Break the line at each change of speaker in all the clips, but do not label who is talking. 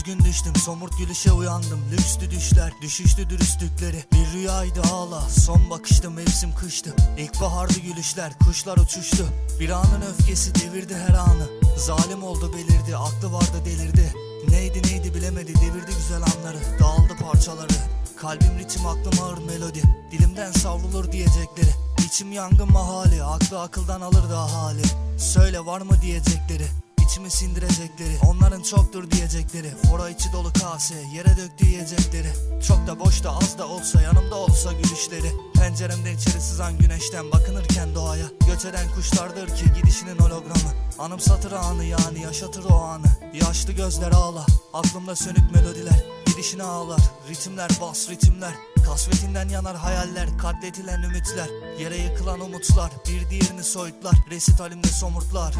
Üzgün düştüm somurt gülüşe uyandım. Lükstü düşler düşüştü dürüstlükleri. Bir rüyaydı hala son bakışta mevsim kıştı. İlkbahardı gülüşler kuşlar uçuştu. Bir anın öfkesi devirdi her anı. Zalim oldu belirdi aklı vardı delirdi. Neydi neydi bilemedi devirdi güzel anları. Dağıldı parçaları. Kalbim ritim aklım ağır melodi. Dilimden savrulur diyecekleri. İçim yangın mahali Aklı akıldan alır da hali Söyle var mı diyecekleri İçimi sindirecekleri Onların çoktur diyecekleri. Fora içi dolu kase Yere döktü yiyecekleri. Çok da boş da az da olsa Yanımda olsa gülüşleri. Penceremden içeri sızan güneşten Bakınırken doğaya. Göç eden kuşlardır ki Gidişinin hologramı. Anımsatır anı yani yaşatır o anı. Yaşlı gözler ağla Aklımda sönük melodiler. Gidişine ağlar Ritimler bas ritimler. Kasvetinden yanar hayaller Katletilen ümitler. Yere yıkılan umutlar Bir diğerini soyutlar. Resitalimde somurtlar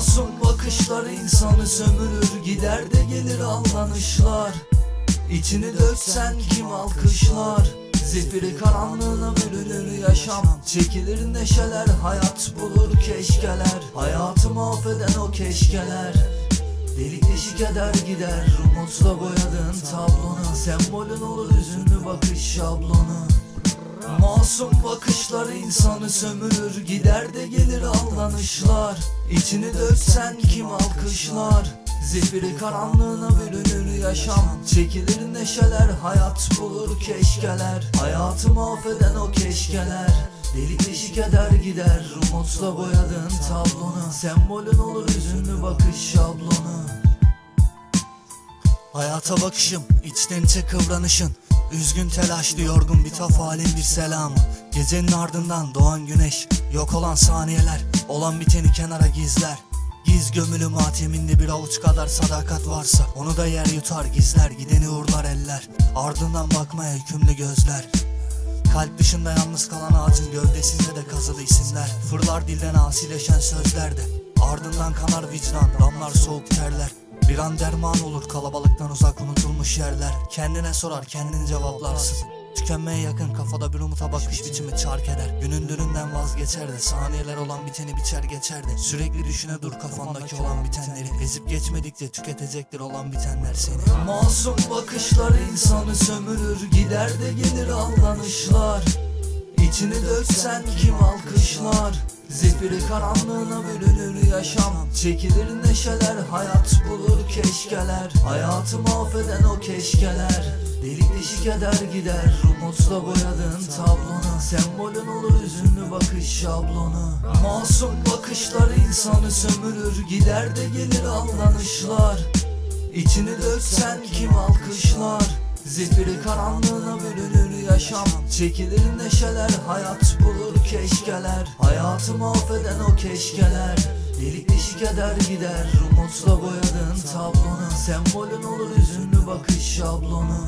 Masum bakışlar insanı sömürür Gider de gelir aldanışlar. İçini döksen kim alkışlar? Zifiri karanlığına bürünür yaşam. Çekilir neşeler hayat bulur keşkeler. Hayatı mahveden o keşkeler. Delik deşik eder gider Umutla boyadığın tablonu Sembolün olur üzünlü bakış şablonu Masum bakışlar insanı sömürür Gider de gelir aldanışlar. İçini döksen kim alkışlar? Zifiri karanlığına bürünür yaşam. Çekilir neşeler hayat bulur keşkeler. Hayatı mahveden o keşkeler. Delik deşik eder gider Umutla boyadığın tablonu. Sembolün olur üzünlü bakış şablonu. Hayata bakışım, içten içe kıvranışın Üzgün telaşlı yorgun bir taf halin bir selamı. Gecenin ardından doğan güneş Yok olan saniyeler Olan biteni kenara gizler. Giz gömülü mateminde bir avuç kadar sadakat varsa Onu da yer yutar gizler Gideni uğurlar eller. Ardından bakmaya hükümlü gözler. Kalp dışında yalnız kalan ağacın gövdesinde de kazılı isimler. Fırlar dilden asileşen sözlerde Ardından kanar vicdan damlar soğuk terler Bir an derman olur kalabalıktan uzak unutulmuş yerler. Kendine sorar kendin cevaplarsın. Tükenmeye yakın kafada bir umuta bakış biçimi çark eder. Günün dününden vazgeçer de saniyeler olan biteni biçer geçer de. Sürekli düşüne dur kafandaki olan bitenleri. Ezip geçmedikçe tüketecektir olan bitenler seni. Masum bakışlar insanı sömürür gider de gelir aldanışlar. İçini döksen kim alkışlar Zifiri karanlığına bölünür yaşam. Çekilir neşeler hayat bulur keşkeler. Hayatı mahveden o keşkeler. Delik deşik eder gider Umutla boyadığın tablonu Sembolün olur üzünlü bakış şablonu. Masum bakışlar insanı sömürür Gider de gelir aldanışlar. İçini döksen kim alkışlar? Zifiri karanlığına bölünür yaşam. Çekilir neşeler hayat bulur keşkeler. Hayatı mahveden o keşkeler. Delik deşik eder gider Umutla boyadığın tablonu Sembolün olur üzünlü bakış şablonu